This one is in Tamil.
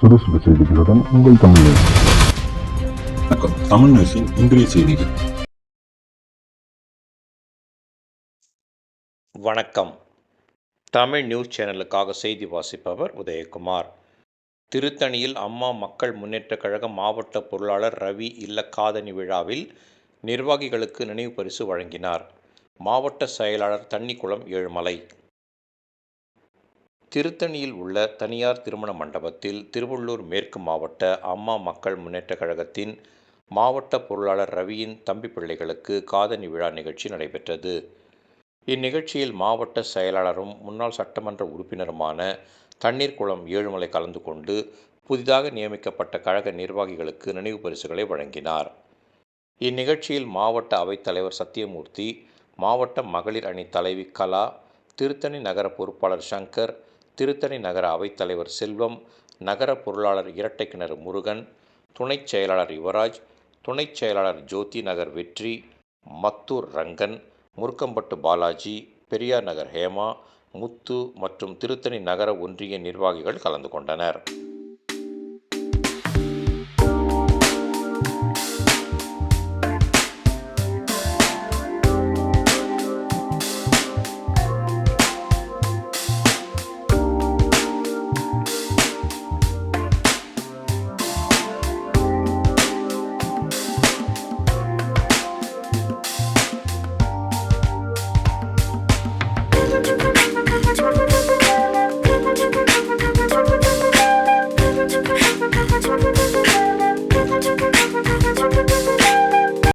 சுறுசுறு செய்திகளுடன் உங்கள் தமிழ் நியூஸ். வணக்கம். தமிழ் நியூஸின் இன்றைய செய்திகள். வணக்கம். தமிழ் நியூஸ் சேனலுக்காக செய்தி வாசிப்பவர் உதயகுமார். திருத்தணியில் அம்மா மக்கள் முன்னேற்றக் கழக மாவட்ட பொருளாளர் ரவி இல்லக்காதனி விழாவில் நிர்வாகிகளுக்கு நினைவு பரிசு வழங்கினார். மாவட்ட செயலாளர் தண்ணிக்குளம் ஏழுமலை. திருத்தணியில் உள்ள தனியார் திருமண மண்டபத்தில் திருவள்ளூர் மேற்கு மாவட்ட அம்மா மக்கள் முன்னேற்றக் கழகத்தின் மாவட்ட பொருளாளர் ரவியின் தம்பி பிள்ளைகளுக்கு காதணி விழா நிகழ்ச்சி நடைபெற்றது. இந்நிகழ்ச்சியில் மாவட்ட செயலாளரும் முன்னாள் சட்டமன்ற உறுப்பினருமான தண்ணீர்குளம் ஏழுமலை கலந்து கொண்டு புதிதாக நியமிக்கப்பட்ட கழக நிர்வாகிகளுக்கு நினைவு பரிசுகளை வழங்கினார். இந்நிகழ்ச்சியில் மாவட்ட அவைத்தலைவர் சத்தியமூர்த்தி மாவட்ட மகளிர் அணி தலைவி கலா திருத்தணி நகர பொறுப்பாளர் சங்கர் திருத்தணி நகர அவைத்தலைவர் செல்வம் நகர பொருளாளர் இரட்டைக்கிணறு முருகன் துணைச் செயலாளர் யுவராஜ் துணைச் செயலாளர் ஜோதி நகர் வெற்றி மத்தூர் ரங்கன் முருக்கம்பட்டு பாலாஜி பெரியார் நகர் ஹேமா முத்து மற்றும் திருத்தணி நகர ஒன்றிய நிர்வாகிகள் கலந்து கொண்டனர்.